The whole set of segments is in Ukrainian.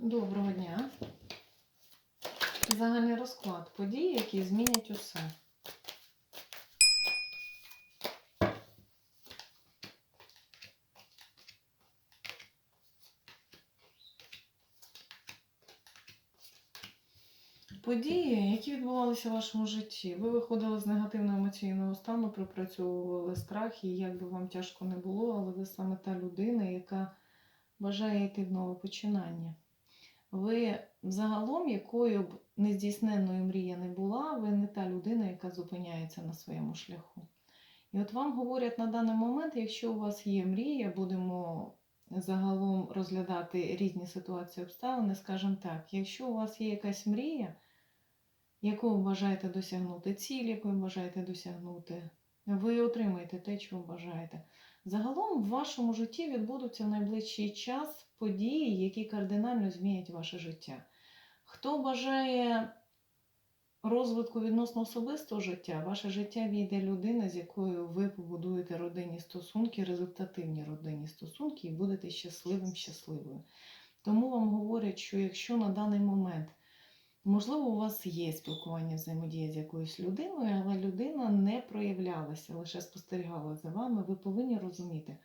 Доброго дня. Загальний розклад подій, які змінять усе. Події, які відбувалися в вашому житті. Ви виходили з негативного емоційного стану, пропрацьовували страх, і як би вам тяжко не було, але ви саме та людина, яка бажає йти в нове починання. Ви загалом, якою б нездійсненною мрія не була, ви не та людина, яка зупиняється на своєму шляху. І от вам говорять на даний момент, якщо у вас є мрія, будемо загалом розглядати різні ситуації обставини, скажімо так, якщо у вас є якась мрія, яку ви бажаєте досягнути, ціль, яку ви бажаєте досягнути, ви отримаєте те, чого бажаєте. Загалом в вашому житті відбудуться в найближчий час події, які кардинально змінять ваше життя. Хто бажає розвитку відносно особистого життя, ваше життя війде людина, з якою ви побудуєте родинні стосунки, результативні родинні стосунки, і будете щасливим, щасливою. Тому вам говорять, що якщо на даний момент Можливо, у вас є спілкування, взаємодія з якоюсь людиною, але людина не проявлялася, лише спостерігала за вами. Ви повинні розуміти,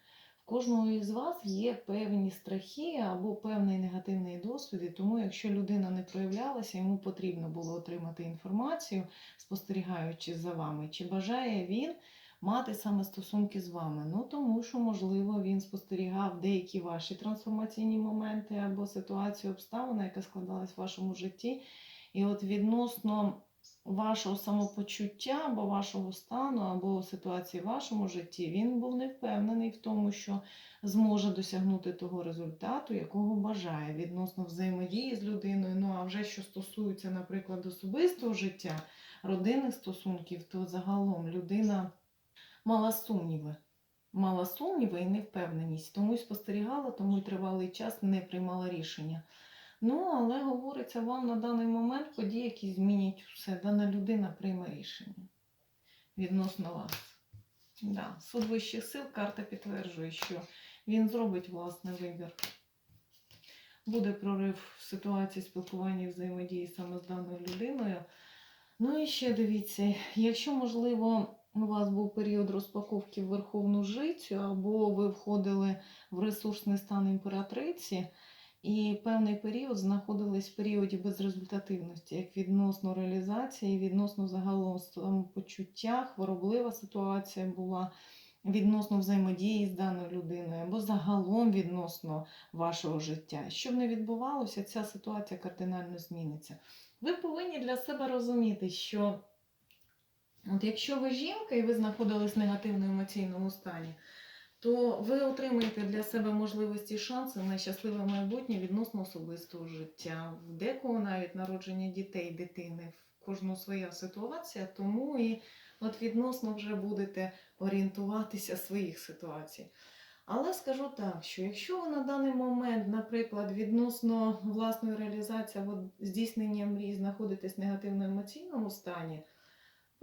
в кожного із вас є певні страхи або певний негативний досвід. Тому, якщо людина не проявлялася, йому потрібно було отримати інформацію, спостерігаючи за вами, чи бажає він мати саме стосунки з вами. Ну тому що, можливо, він спостерігав деякі ваші трансформаційні моменти або ситуацію обставини, яка складалась в вашому житті. І от відносно вашого самопочуття або вашого стану, або ситуації в вашому житті, він був не впевнений в тому, що зможе досягнути того результату, якого бажає відносно взаємодії з людиною. Ну а вже що стосується, наприклад, особистого життя, родинних стосунків, то загалом людина мала сумніви. Мала сумніви і невпевненість, тому й спостерігала, тому й тривалий час не приймала рішення. Ну, але говориться вам на даний момент події, які змінять все. Дана людина прийме рішення відносно вас. Да. Суд вищих сил карта підтверджує, що він зробить власний вибір. Буде прорив в ситуації спілкування і взаємодії саме з даною людиною. Ну і ще дивіться, якщо, можливо, у вас був період розпаковки в Верховну Жицю, або ви входили в ресурсний стан імператриці, і певний період знаходились в періоді безрезультативності, як відносно реалізації, відносно загалом самопочуття, хвороблива ситуація була відносно взаємодії з даною людиною, або загалом відносно вашого життя. Щоб не відбувалося, ця ситуація кардинально зміниться. Ви повинні для себе розуміти, що от якщо ви жінка і ви знаходились в негативному емоційному стані, то ви отримаєте для себе можливості і шанси на щасливе майбутнє відносно особистого життя. В декого навіть народження дітей, дитини, в кожного своя ситуація, тому і от відносно вже будете орієнтуватися своїх ситуацій. Але скажу так, що якщо ви на даний момент, наприклад, відносно власної реалізації або здійснення мрій знаходитесь в негативно-емоційному стані,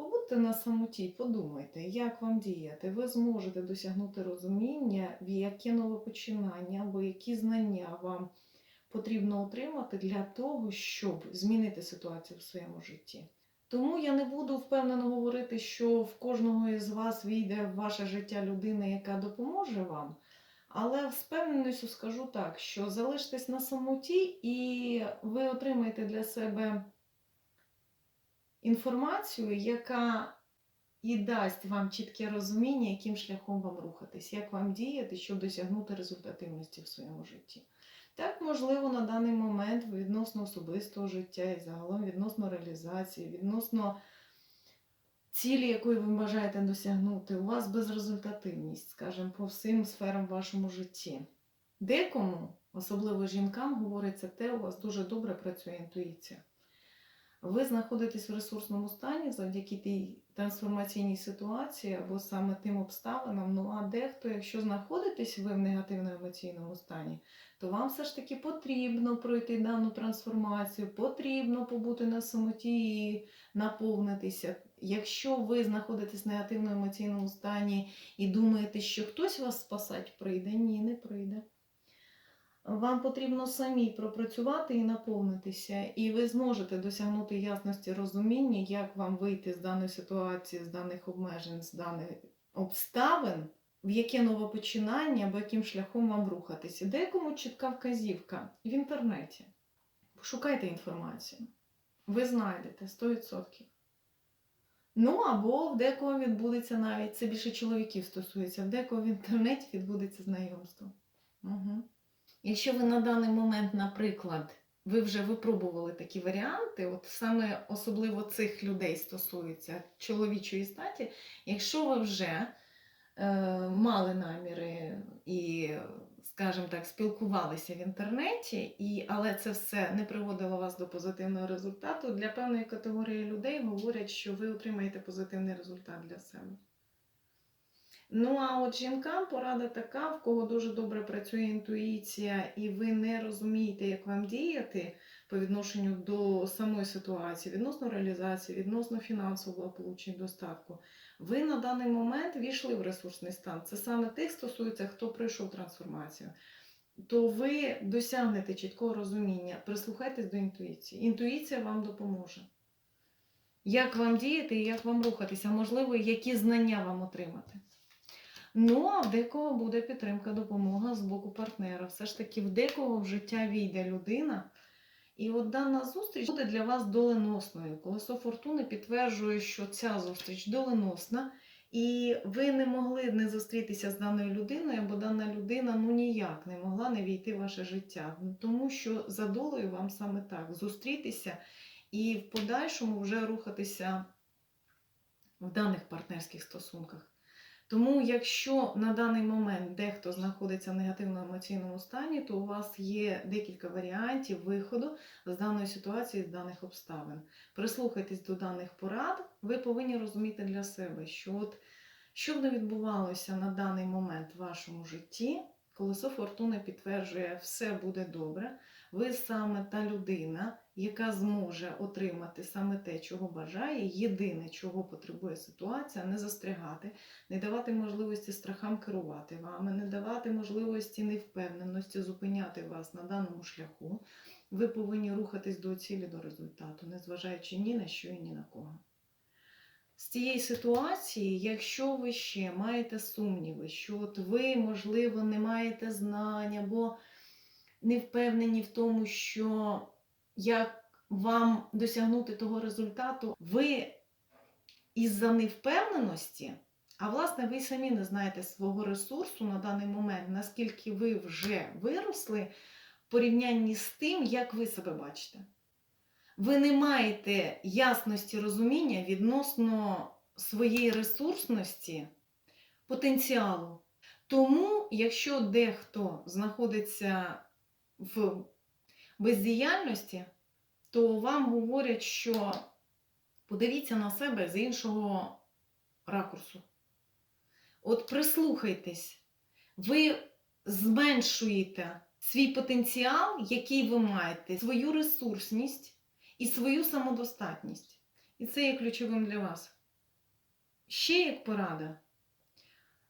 Побудьте на самоті, подумайте, як вам діяти. Ви зможете досягнути розуміння, яке нове починання або які знання вам потрібно отримати для того, щоб змінити ситуацію в своєму житті. Тому я не буду впевнено говорити, що в кожного із вас війде в ваше життя людина, яка допоможе вам. Але з впевненістю скажу так, що залиштесь на самоті, і ви отримаєте для себе інформацію, яка і дасть вам чітке розуміння, яким шляхом вам рухатись, як вам діяти, щоб досягнути результативності в своєму житті. Так, можливо, на даний момент відносно особистого життя і загалом відносно реалізації, відносно цілі, якої ви бажаєте досягнути, у вас безрезультативність, скажімо, по всім сферам в вашому житті. Декому, особливо жінкам, говориться те, у вас дуже добре працює інтуїція. Ви знаходитесь в ресурсному стані завдяки тій трансформаційній ситуації або саме тим обставинам. Ну а дехто, якщо знаходитесь ви в негативному емоційному стані, то вам все ж таки потрібно пройти дану трансформацію, потрібно побути на самоті і наповнитися. Якщо ви знаходитесь в негативному емоційному стані і думаєте, що хтось вас спасать прийде, ні, не прийде. Вам потрібно самі пропрацювати і наповнитися, і ви зможете досягнути ясності розуміння, як вам вийти з даної ситуації, з даних обмежень, з даних обставин, в яке нове починання або яким шляхом вам рухатися. Декому чітка вказівка в інтернеті. Пошукайте інформацію. Ви знайдете 100%. Ну або в декого відбудеться навіть, це більше чоловіків стосується, в декого в інтернеті відбудеться знайомство. Угу. Якщо ви на даний момент, наприклад, ви вже випробували такі варіанти, от саме особливо цих людей стосується чоловічої статі, якщо ви вже е, мали наміри і, скажімо так, спілкувалися в інтернеті, і, але це все не приводило вас до позитивного результату, для певної категорії людей говорять, що ви отримаєте позитивний результат для себе. Ну, а от жінкам порада така, в кого дуже добре працює інтуїція, і ви не розумієте, як вам діяти по відношенню до самої ситуації, відносно реалізації, відносно фінансового і достатку. Ви на даний момент війшли в ресурсний стан. Це саме тих стосується, хто пройшов трансформацію. То ви досягнете чіткого розуміння, прислухайтесь до інтуїції. Інтуїція вам допоможе. Як вам діяти і як вам рухатися, можливо, які знання вам отримати. Ну, а в декого буде підтримка, допомога з боку партнера. Все ж таки, в декого в життя війде людина. І от дана зустріч буде для вас доленосною. Колесо фортуни підтверджує, що ця зустріч доленосна, і ви не могли не зустрітися з даною людиною, бо дана людина ну ніяк не могла не війти в ваше життя. Тому що за долею вам саме так зустрітися і в подальшому вже рухатися в даних партнерських стосунках. Тому, якщо на даний момент дехто знаходиться в негативному емоційному стані, то у вас є декілька варіантів виходу з даної ситуації, з даних обставин. Прислухайтесь до даних порад, ви повинні розуміти для себе, що от що б не відбувалося на даний момент в вашому житті, колесо фортуни підтверджує, все буде добре. Ви саме та людина, яка зможе отримати саме те, чого бажає, єдине, чого потребує ситуація, не застрягати, не давати можливості страхам керувати вами, не давати можливості невпевненості зупиняти вас на даному шляху. Ви повинні рухатись до цілі, до результату, незважаючи ні на що і ні на кого. З цієї ситуації, якщо ви ще маєте сумніви, що от ви, можливо, не маєте знань або не впевнені в тому, що як вам досягнути того результату, ви із-за невпевненості, а власне, ви самі не знаєте свого ресурсу на даний момент, наскільки ви вже виросли в порівнянні з тим, як ви себе бачите. Ви не маєте ясності розуміння відносно своєї ресурсності, потенціалу. Тому, якщо дехто знаходиться в бездіяльності, то вам говорять, що подивіться на себе з іншого ракурсу. От прислухайтесь, ви зменшуєте свій потенціал, який ви маєте, свою ресурсність і свою самодостатність. І це є ключовим для вас. Ще як порада.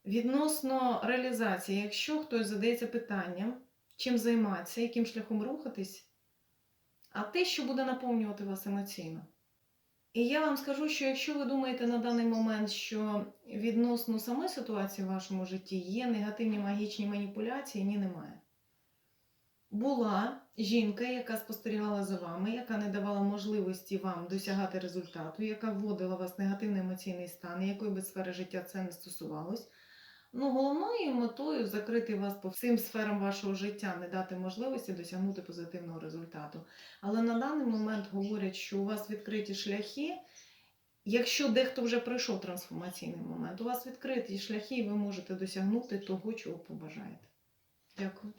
Відносно реалізації, якщо хтось задається питанням, чим займатися, яким шляхом рухатись, а те, що буде наповнювати вас емоційно. І я вам скажу, що якщо ви думаєте на даний момент, що відносно самої ситуації в вашому житті є негативні магічні маніпуляції, ні, немає. Була жінка, яка спостерігала за вами, яка не давала можливості вам досягати результату, яка вводила вас в негативний емоційний стан, якої би сфери життя це не стосувалось. Ну, головною метою закрити вас по всім сферам вашого життя, не дати можливості досягнути позитивного результату. Але на даний момент говорять, що у вас відкриті шляхи. Якщо дехто вже пройшов трансформаційний момент, у вас відкриті шляхи, і ви можете досягнути того, чого побажаєте. Дякую.